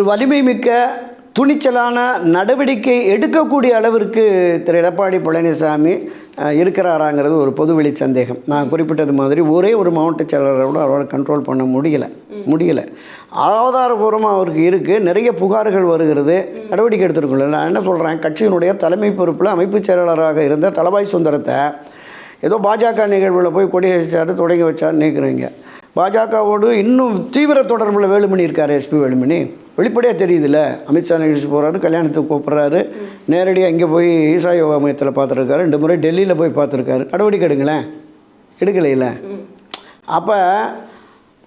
ஒரு வலிமை மிக்க துணிச்சலான நடவடிக்கை எடுக்கக்கூடிய அளவிற்கு திரு எடப்பாடி பழனிசாமி இருக்கிறாராங்கிறது ஒரு பொதுவெளி சந்தேகம். நான் குறிப்பிட்டது மாதிரி ஒரே ஒரு மாவட்ட செயலரை கூட அவரால் கண்ட்ரோல் பண்ண முடியல. முடியல. ஆதாரபூர்வமாக அவருக்கு இருக்குது நிறைய புகார்கள் வருகிறது. நடவடிக்கை எடுத்துருக்கல நான் என்ன சொல்கிறேன் கட்சியினுடைய தலைமை பொறுப்பில் அமைப்புச் செயலாளராக இருந்த தலபாய் சுந்தரத்தை ஏதோ பாஜக நிகழ்வில் போய் கொடி வச்சாரு தொடங்கி வச்சார் நினைக்கிறீங்க. பாஜகவோடு இன்னும் தீவிர தொடர்பில் வேலுமணி இருக்கார் எஸ்பி வேலுமணி. வெளிப்படையாக தெரியுதுல்ல அமித்ஷா நிகழ்ச்சி போகிறாரு கல்யாணத்துக்கு கூப்பிட்றாரு. நேரடியாக இங்கே போய் ஈசா யோகா மையத்தில் பார்த்துருக்காரு. ரெண்டு முறை டெல்லியில் போய் பார்த்துருக்காரு. நடவடிக்கை எடுங்களேன். எடுக்கலையில. அப்போ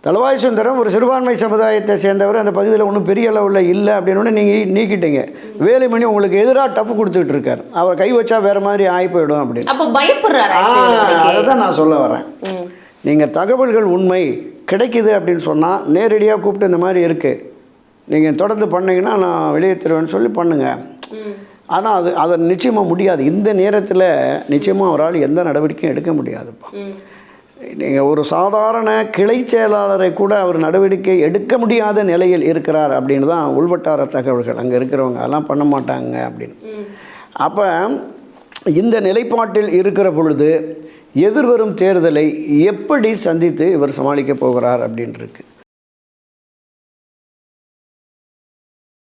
தலவாய் சுந்தரம் ஒரு சிறுபான்மை சமுதாயத்தை சேர்ந்தவர் அந்த பகுதியில் ஒன்றும் பெரிய அளவில் இல்லை அப்படின்னு நீங்கள் நீக்கிட்டீங்க. வேலுமணி உங்களுக்கு எதிராக டஃப் கொடுத்துட்டு இருக்காரு. அவர் கை வச்சா வேறு மாதிரி ஆகி போயிடும் அப்படின்னு. அப்போ பயப்படுறாரு அதை தான் நான் சொல்ல வரேன். நீங்கள் தகவல்கள் உண்மை கிடைக்குது அப்படின்னு சொன்னால் நேரடியாக கூப்பிட்டு இந்த மாதிரி இருக்குது நீங்கள் தொடர்ந்து பண்ணீங்கன்னா நான் வெளியே தருவேன்னு சொல்லி பண்ணுங்கள் ஆனால் அது அதை நிச்சயமாக முடியாது. இந்த நேரத்தில் நிச்சயமாக அவரால் எந்த நடவடிக்கையும் எடுக்க முடியாதுப்பா. நீங்கள் ஒரு சாதாரண கிளை செயலாளரை கூட அவர் நடவடிக்கை எடுக்க முடியாத நிலையில் இருக்கிறார் அப்படின்னு தான் உள்வட்டார தகவல்கள். அங்கே இருக்கிறவங்க அதெல்லாம் பண்ண மாட்டாங்க அப்படின்னு. அப்போ இந்த நிலைப்பாட்டில் இருக்கிற பொழுது எதிர்வரும் தேர்தலை எப்படி சந்தித்து இவர் சமாளிக்க போகிறார் அப்படின்ட்டுருக்கு